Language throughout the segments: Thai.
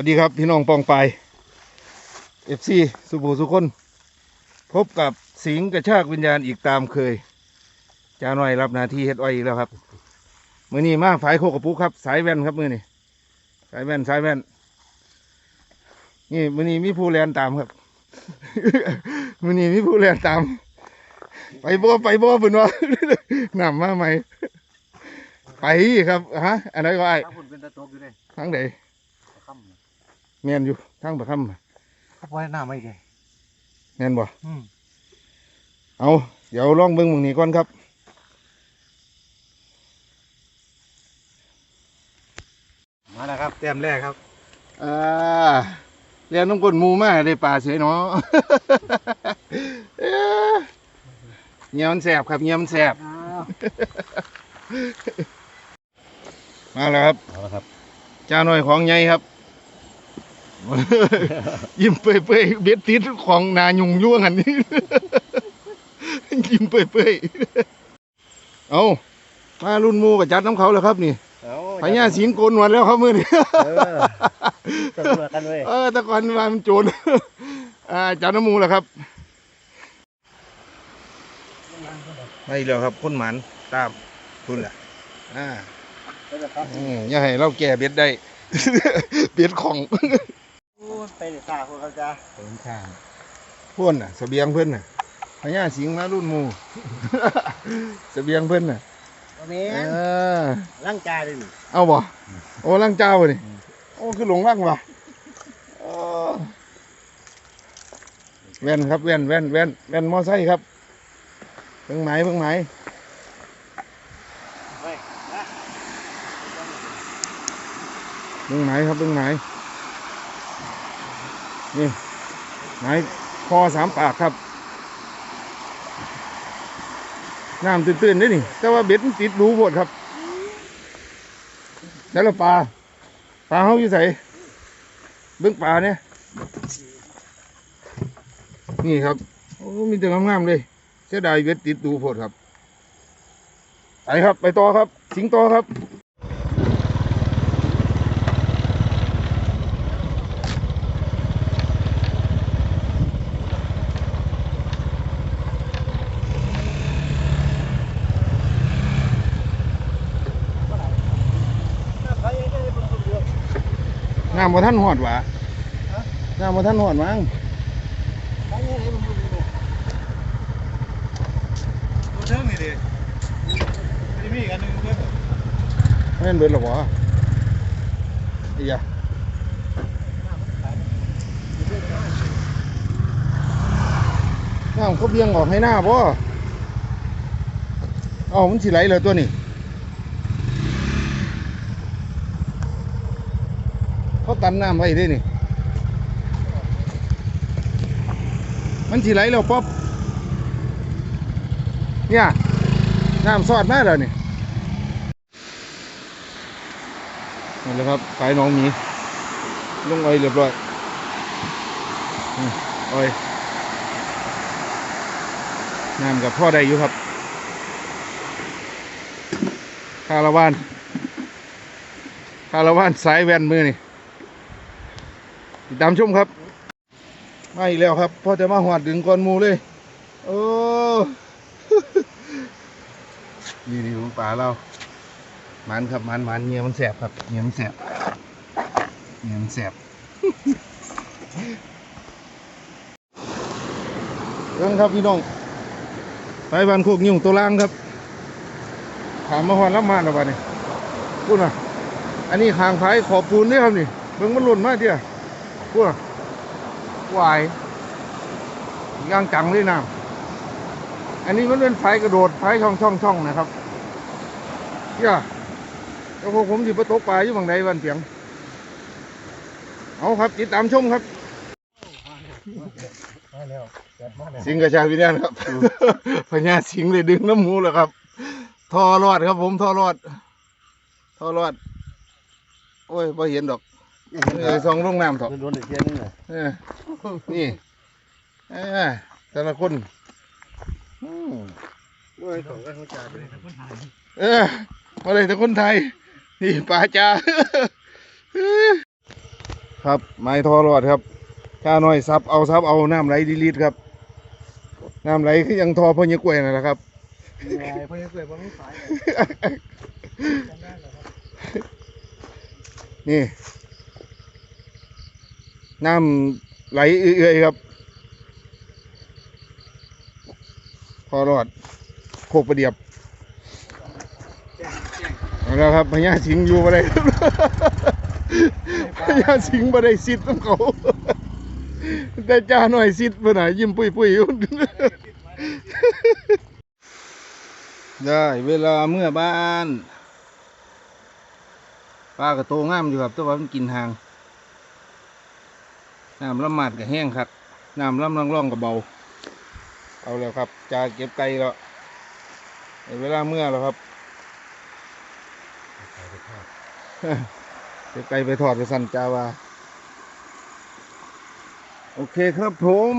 วัสดีครับพี่น้องปองไปเอฟซีสุภูสุคน พบกับสิงห์กระชากวิญญาณอีกตามเคยจ้าหน่อยรับหนาทีเฮ็ดอ้อยอีกแล้วครับมือนี้มาฝายโคกระปุกครับ สายแว่นครับมือนี้สายแว่นสายแว่น นี่มือนี้มีผู้แลนตามครับมือนี้มีผู้แลนตาม ไปบ่ไปบ่เพิ่นว่านำมาใหม่ไปครับฮะอันไหนก็ไอ้ถ้าคุณเป็นตะโตกอยู่เลยทางใดค่ำ แม่นอยู่ทางประคำถ้าปล่อยหน้าไม่เลยแม่นบ่อืมเอาเดี๋ยวลองเบิ่งหมึงนี้ก่อนครับมาแล้วครับเตรียมแรกครับอ่าเรียนน้ำกลหมูมาได้ปลาเสียเนาะเอ้อเงียมันแสบครับเงียมันแสบมาแล้วครับเอาละครับจ้าหน่อยของใหญ่ครับ ยิ้มเปื่อยเปื่อยๆเบ็ดติดของนายุงยั่วงันนี้ ยิ้มเปื่อยเปื่อยๆเอามารุ่นหมูกับจัดน้ำเขาแล้วครับนี่เอาพญาสิงโกนหนวดแล้วครับมือนี้เออตำรวจกันเว้ยเออแตะกอนมามันโจรอ่าจัดน้ำหมูแล้วครับไม่แล้วครับคนหมันตามคุณล่ะอ่าอืมอย่าให้เราแก่เบ็ดได้ เบ็ดของ ไปในตาคนเขาจ้าเป็นข้างเพื่อนน่ะเสบียงเพื่อนน่ะพญาสิงมารุ่นหมู เสบียงเพื่อนน่ะตัวนี้เออร่างกายเลยนี่เอาบ่โอ้ลังเจ้านี่โอ้คือหลงรักว่ะเออแว่นครับแว่นแว่นแว่นแว่นมอไซค์ครับเพิ่งไหมายเพิ่งไหมายเว้ยนะเพิ่งไหมายครับเพิ่งไหมาย นี่ไหมายคอสามปากครับน้ำตื้นๆได้นี่ แต่ว่าเบ็ดมันติดรูโพดครับ แล้วละปลา ปลาเขาอยู่ใส่เบื้องปลาเนี่ย นี่ครับ โอ้มีแต่งามๆเลยเสียดายเบ็ดติดรูโพดครับ ไปครับ ไปต่อครับ สิงต่อครับ เขายังได้เป็นคนเดียว น้ำมาท่านหอดหวะน้ำมาท่านหอดมั้งเขายังได้เป็นคนเดียวตัวเทิงนี่ดิมีมีอีกอันหนึงเพื่อนไม่เป็นเบิดหรอวะอีหยะน้ำเขาเบี่ยงออกให้หน้าบ่เอ้ามันสิไหลเลยตัวนี้ เขา ตันน้ำไว้ด้วยนี่มันสิไหลแล้วป๊อบเนี่ยน้ำสอดแมาแล้วนี่นั่นแหละครับขายน้องมีลงอ้อยเรียบร้อยอืมอ้อยน้ำกับพ่อได้อยู่ครับคาราวานคาราวานสายแว่นมือนี่ ติดตามชมครับ มาอีกแล้วครับพ่อจะมาหอดดึงก้อนหมูเลยโอ้นี่นี่ของป่าเรามันครับมันมันเงียมันแสบครับเงียมันแสบเงียมันแสบเรื่องครับพี่น้องไปบ้านโคกยุ่งตัวล่างครับถามมาหอนรับมาแล้วบ้านี่พูดนะอันนี้หางไผ่ขอบปูนเนี่ยครับนี่เบิ่งมันหล่นมากเดียว พูดนะวายย่างจังเลยน้ำอันนี้มันเป็นไฟกระโดดไฟช่องช่องช่องนะครับย่าแล้วพวกผมสิประตกปลาอยู่บางใดวันเปียง เอาครับติดตามชมครับมาแล้วเกิดมาแล้วสิงห์กระชากวิญญาณครับพญาสิงห์เลยดึงน้ำหมูแล้วครับทอรอดครับผมทอรอดทอรอด โอ้ยพอเห็นดอก เออสองลงน้ำเถอะโดนอีกเทียนึงเลยเออนี่เออแต่ละคนอืมโอ้ยของก็เขาจ่ายไปเลยคนไทยเออมาเลยแต่คนไทย นี่ปลาจ้าครับไม้ทอรอดครับถ้าน้อยซับเอาซับเอาน้ำไหลดีลิตครับน้ำไหลคือยังทอพ่อเยกล้วยนั่นแหละครับไงเพื่อนเกิดบนไม่สายเลยจำได้เหรอครับนี่ น้ำไหลเอื่อยๆครับ พอรอดโคกประเดียบเอาแล้วครับพญาสิงห์อยู่บ่ได้พญาสิงห์บ่ได้สิทธิ์ของเขาแต่จ้าหน่อยสิทธิ์เพิ่นน่ะยิ้มปุ้ยอยู่ได้เวลาเมื่อบ้านปลากระโตงามอยู่ครับแต่ว่ามันกินหาง น้ำละหมาดกับแห้งครับน้ำล่ำร่องๆกับเบา เอาแล้วครับจะเก็บไก่แล้วเวลาเมื่อแล้วครับเก็บไก่ไปทอดไปสั่นจาวาโอเคครับผม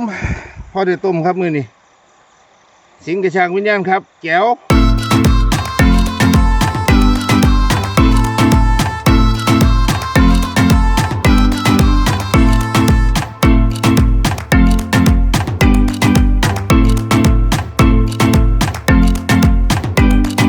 พอได้ต้มครับมือนี่สิงกระชางวิญญาณครับแก้ว